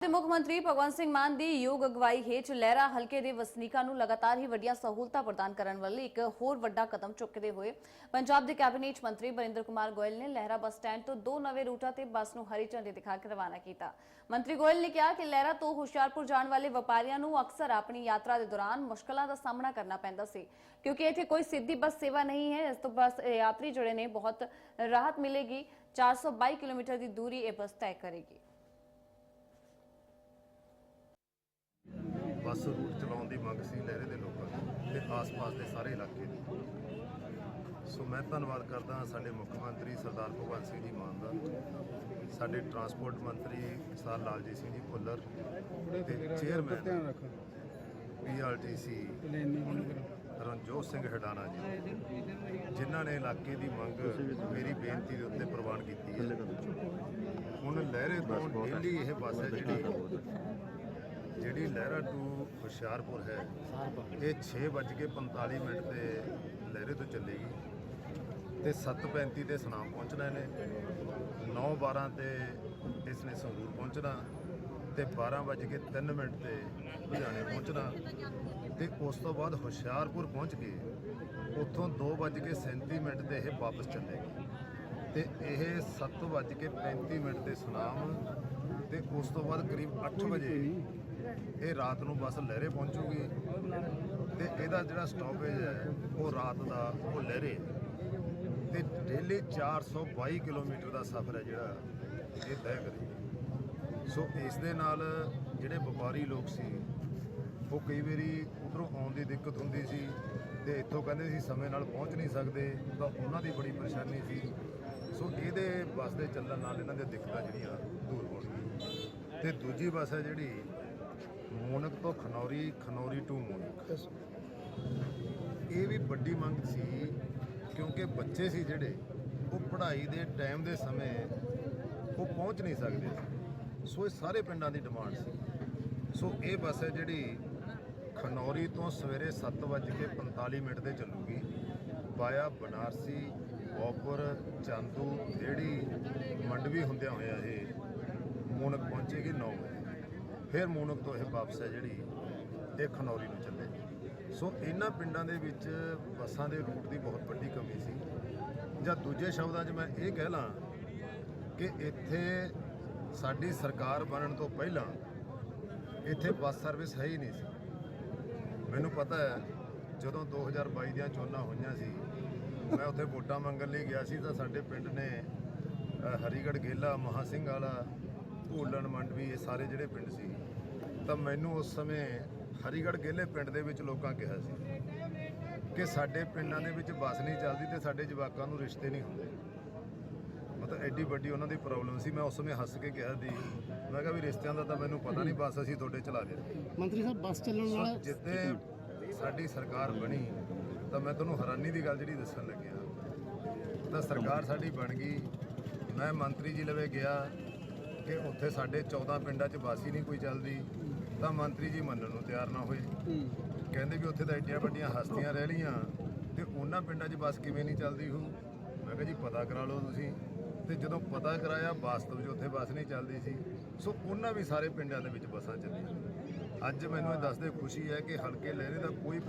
ਤੇ ਮੁੱਖ ਮੰਤਰੀ ਭਗਵੰਤ ਸਿੰਘ ਮਾਨ ਦੀ ਯੋਗ ਅਗਵਾਈ ਹੇਠ ਲਹਿਰਾ ਹਲਕੇ ਦੇ ਵਸਨੀਕਾਂ ਨੂੰ ਲਗਾਤਾਰ ਹੀ ਵੱਡੀਆਂ ਸਹੂਲਤਾਂ ਪ੍ਰਦਾਨ ਕਰਨ ਵਾਲੇ ਇੱਕ ਹੋਰ ਵੱਡਾ ਕਦਮ ਚੁੱਕਦੇ ਹੋਏ ਪੰਜਾਬ ਦੇ ਕੈਬਨਿਟ ਮੰਤਰੀ ਬਰਿੰਦਰ ਕੁਮਾਰ ਗੋਇਲ ਨੇ ਲਹਿਰਾ ਬੱਸ ਸਟੈਂਡ ਤੋਂ ਦੋ ਨਵੇਂ ਰੂਟਾਂ ਤੇ ਬੱਸ ਨੂੰ ਹਰੀ ਝੰਡੀ ਦਿਖਾ ਕੇ ਰਵਾਨਾ ਕੀਤਾ। ਮੰਤਰੀ ਗੋਇਲ ਨੇ ਕਿਹਾ ਕਿ ਲਹਿਰਾ ਤੋਂ ਹੁਸ਼ਿਆਰਪੁਰ ਜਾਣ ਵਾਲੇ ਵਪਾਰੀਆਂ ਨੂੰ ਅਕਸਰ ਆਪਣੀ ਯਾਤਰਾ ਦੇ ਦੌਰਾਨ ਮੁਸ਼ਕਲਾਂ ਦਾ ਸਾਹਮਣਾ ਕਰਨਾ ਪੈਂਦਾ ਸੀ, ਕਿਉਂਕਿ ਇੱਥੇ ਕੋਈ ਸਿੱਧੀ ਬੱਸ ਸੇਵਾ ਨਹੀਂ ਹੈ। ਇਸ ਤੋਂ ਬੱਸ ਯਾਤਰੀ ਜਿਹੜੇ ਨੇ ਬਹੁਤ ਰਾਹਤ ਮਿਲੇਗੀ। 422 ਕਿਲੋਮੀਟਰ ਦੀ ਦੂਰੀ ਇਹ ਬੱਸ ਤੈਅ ਕਰੇਗੀ। ਬੱਸ ਰੂਟ ਚਲਾਉਣ ਦੀ ਮੰਗ ਸੀ ਲਹਿਰੇ ਦੇ ਲੋਕਾਂ ਦੀ ਤੇ ਆਸ-ਪਾਸ ਦੇ ਸਾਰੇ ਇਲਾਕੇ ਦੀ। ਸੋ ਮੈਂ ਧੰਨਵਾਦ ਕਰਦਾ ਸਾਡੇ ਮੁੱਖ ਮੰਤਰੀ ਸਰਦਾਰ ਭਗਵੰਤ ਸਿੰਘ ਜੀ ਮਾਨ ਦਾ, ਸਾਡੇ ਟਰਾਂਸਪੋਰਟ ਮੰਤਰੀ ਸਰਦਾਰ ਲਾਲਜੀਤ ਸਿੰਘ ਜੀ ਭੁੱਲਰ ਤੇ ਚੇਅਰਮੈਨ ਪੀਆਰਟੀਸੀ ਰਣਜੋਤ ਸਿੰਘ ਹਡਾਣਾ ਜੀ, ਜਿਨ੍ਹਾਂ ਨੇ ਇਲਾਕੇ ਦੀ ਮੰਗ ਮੇਰੀ ਬੇਨਤੀ ਦੇ ਉੱਤੇ ਪ੍ਰਵਾਨ ਕੀਤੀ ਹੈ। ਹੁਣ ਲਹਿਰੇ ਤੋਂ ਡੇਲੀ ਇਹ ਬੱਸ ਹੈ ਜਿਹੜੀ ਜਿਹੜੀ ਲਹਿਰਾ ਟੂ ਹੁਸ਼ਿਆਰਪੁਰ ਹੈ ਇਹ 6:45 ਮਿੰਟ ਤੇ ਲਹਿਰੇ ਤੋਂ ਚੱਲੇਗੀ। ਤੇ 7:35 ਤੇ ਸੁਨਾਮ ਪਹੁੰਚਣਾ ਇਹਨੇ 9:12 ਤੇ ਇਸ ਨੇ ਸੰਗਰੂਰ ਪਹੁੰਚਣਾ ਤੇ 12:03 ਮਿੰਟ ਤੇ ਲੁਧਿਆਣੇ ਪਹੁੰਚਣਾ। ਤੇ ਉਸ ਤੋਂ ਬਾਅਦ ਹੁਸ਼ਿਆਰਪੁਰ ਪਹੁੰਚ ਕੇ ਉੱਥੋਂ 2:37 ਮਿੰਟ ਤੇ ਇਹ ਵਾਪਸ ਚੱਲੇਗੀ। ਤੇ ਇਹ 7:35 ਮਿੰਟ ਤੇ ਸੁਨਾਮ ਤੇ ਉਸ ਤੋਂ ਬਾਅਦ ਕਰੀਬ 8 ਵਜੇ ਇਹ ਰਾਤ ਨੂੰ ਬੱਸ ਲਹਿਰੇ ਪਹੁੰਚੂਗੀ ਤੇ ਇਹਦਾ ਜਿਹੜਾ ਸਟਾਪੇਜ ਹੈ, ਉਹ ਰਾਤ ਦਾ, ਉਹ ਲਹਿਰੇ। ਤੇ ਡੇਲੀ 422 ਕਿਲੋਮੀਟਰ ਦਾ ਸਫ਼ਰ ਹੈ ਜਿਹੜਾ ਇਹ ਤੈਅ ਕਰੇਗੀ ਸੋ ਇਸ ਦੇ ਨਾਲ ਜਿਹੜੇ ਵਪਾਰੀ ਲੋਕ ਸੀ, ਉਹ ਕਈ ਵਾਰੀ ਉਧਰੋਂ ਆਉਣ ਦੀ ਦਿੱਕਤ ਹੁੰਦੀ ਸੀ ਤੇ ਇੱਥੋਂ ਕਹਿੰਦੇ ਸੀ ਸਮੇਂ ਨਾਲ ਪਹੁੰਚ ਨਹੀਂ ਸਕਦੇ, ਤਾਂ ਉਹਨਾਂ ਦੀ ਬੜੀ ਪਰੇਸ਼ਾਨੀ ਸੀ। ਸੋ ਇਹਦੇ ਬੱਸ ਦੇ ਚੱਲਣ ਨਾਲ ਇਹਨਾਂ ਦੀਆਂ ਦਿੱਕਤਾਂ ਜਿਹੜੀਆਂ ਦੂਰ ਹੋਣਗੀਆਂ ਤੇ ਦੂਜੀ ਬੱਸ ਹੈ ਜਿਹੜੀ ਮੋਨਕ ਤੋਂ ਖਨੌਰੀ ਖਨੌਰੀ ਟੂ ਮੋਨਕ। ਇਹ ਵੀ ਵੱਡੀ ਮੰਗ ਸੀ ਕਿਉਂਕਿ ਬੱਚੇ ਸੀ ਜਿਹੜੇ ਉਹ ਪੜ੍ਹਾਈ ਦੇ ਟਾਈਮ ਦੇ ਸਮੇਂ ਉਹ ਪਹੁੰਚ ਨਹੀਂ ਸਕਦੇ ਸੀ। ਸੋ ਇਹ ਸਾਰੇ ਪਿੰਡਾਂ ਦੀ ਡਿਮਾਂਡ ਸੀ। ਸੋ ਇਹ ਬੱਸ ਹੈ ਜਿਹੜੀ ਖਨੌਰੀ ਤੋਂ ਸਵੇਰੇ 7:45 ਮਿੰਟ ਤੇ ਚੱਲੂਗੀ। ਵਾਇਆ ਬਨਾਰਸੀ ਬੋਪਰ ਚਾਂਦੂ ਜਿਹੜੀ ਮੰਡਵੀ ਹੁੰਦਿਆਂ ਹੋਇਆ ਇਹ ਮੋਨਕ ਪਹੁੰਚੇਗੀ 9 ਵਜੇ। ਫਿਰ ਮੋਨਕ ਤੋਂ ਇਹ ਵਾਪਸ ਹੈ ਜਿਹੜੀ ਇਹ ਖਨੌਰੀ ਨੂੰ ਚੱਲੇ। ਸੋ ਇਹਨਾਂ ਪਿੰਡਾਂ ਦੇ ਵਿੱਚ ਬੱਸਾਂ ਦੇ ਰੂਟ ਦੀ ਬਹੁਤ ਵੱਡੀ ਕਮੀ ਸੀ। ਜਾਂ ਦੂਜੇ ਸ਼ਬਦਾਂ 'ਚ ਮੈਂ ਇਹ ਕਹਿ ਲਾਂ ਕਿ ਇੱਥੇ ਸਾਡੀ ਸਰਕਾਰ ਬਣਨ ਤੋਂ ਪਹਿਲਾਂ ਇੱਥੇ ਬੱਸ ਸਰਵਿਸ ਹੈ ਹੀ ਨਹੀਂ ਸੀ। ਮੈਨੂੰ ਪਤਾ ਹੈ ਜਦੋਂ 2022 ਦੀਆਂ ਚੋਣਾਂ ਹੋਈਆਂ ਸੀ ਮੈਂ ਉੱਥੇ ਵੋਟਾਂ ਮੰਗਣ ਲਈ ਗਿਆ ਸੀ ਤਾਂ ਸਾਡੇ ਪਿੰਡ ਨੇ ਅ, ਹਰੀਗੜ੍ਹ ਗੇਲਾ ਮਹਾ ਸਿੰਘ ਵਾਲਾ ਭੂਲਣ ਮੰਡਵੀ ਇਹ ਸਾਰੇ ਜਿਹੜੇ ਪਿੰਡ ਸੀ ਤਾਂ ਮੈਨੂੰ ਉਸ ਸਮੇਂ ਹਰੀਗੜ੍ਹ ਗੇਲੇ ਪਿੰਡ ਦੇ ਵਿੱਚ ਲੋਕਾਂ ਕਿਹਾ ਸੀ ਕਿ ਸਾਡੇ ਪਿੰਡਾਂ ਦੇ ਵਿੱਚ ਬੱਸ ਨਹੀਂ ਚੱਲਦੀ ਤੇ ਸਾਡੇ ਜਵਾਕਾਂ ਨੂੰ ਰਿਸ਼ਤੇ ਨਹੀਂ ਹੁੰਦੇ। ਮਤਲਬ ਐਡੀ ਵੱਡੀ ਉਹਨਾਂ ਦੀ ਪ੍ਰੋਬਲਮ ਸੀ ਮੈਂ ਉਸ ਸਮੇਂ ਹੱਸ ਕੇ ਕਿਹਾ ਸੀ। ਮੈਂ ਕਿਹਾ ਵੀ ਰਿਸ਼ਤਿਆਂ ਦਾ ਤਾਂ ਮੈਨੂੰ ਪਤਾ ਨਹੀਂ ਬੱਸ ਅਸੀਂ ਤੁਹਾਡੇ ਚਲਾ ਦੇ ਮੰਤਰੀ ਸਾਹਿਬ ਬੱਸ ਚੱਲਣ ਵਾਲਾ ਜਿੱਤੇ ਸਾਡੀ ਸਰਕਾਰ ਬਣੀ ਤਾਂ ਮੈਂ ਤੁਹਾਨੂੰ ਹੈਰਾਨੀ ਦੀ ਗੱਲ ਜਿਹੜੀ ਦੱਸਣ ਲੱਗਿਆ। ਤਾਂ ਸਰਕਾਰ ਸਾਡੀ ਬਣ ਗਈ। ਮੈਂ ਮੰਤਰੀ ਜੀ ਲਵੇ ਗਿਆ। ਕਿ ਉੱਥੇ ਸਾਡੇ 14 ਪਿੰਡਾਂ 'ਚ ਬੱਸ ਹੀ ਨਹੀਂ ਕੋਈ ਚੱਲਦੀ, ਤਾਂ ਮੰਤਰੀ ਜੀ ਮੰਨਣ ਨੂੰ ਤਿਆਰ ਨਾ ਹੋਏ। ਕਹਿੰਦੇ ਵੀ ਉੱਥੇ ਤਾਂ ਐਡੀਆਂ ਵੱਡੀਆਂ ਹਸਤੀਆਂ ਰਹਿ ਲੀਆਂ ਤੇ ਉਹਨਾਂ ਪਿੰਡਾਂ 'ਚ ਬੱਸ ਕਿਵੇਂ ਨਹੀਂ ਚੱਲਦੀ ਹੋ? ਮੈਂ ਕਿਹਾ ਜੀ, ਪਤਾ ਕਰਾ ਲਓ ਤੁਸੀਂ। ਤੇ ਜਦੋਂ ਪਤਾ ਕਰਾਇਆ, ਵਾਸਤਵ ਵਿੱਚ ਉੱਥੇ ਬੱਸ ਨਹੀਂ ਚੱਲਦੀ ਸੀ। ਸੋ ਉਹਨਾਂ ਵੀ ਸਾਰੇ ਪਿੰਡਾਂ ਦੇ ਵਿੱਚ ਬੱਸਾਂ ਚੱਲੀਆਂ। ਅੱਜ ਮੈਨੂੰ ਇਹ ਦੱਸਦੇ ਖੁਸ਼ੀ ਹੈ ਕਿ ਹਲਕੇ ਲਹਿਰੇ ਦਾ ਕੋਈ ਪਿੰਡ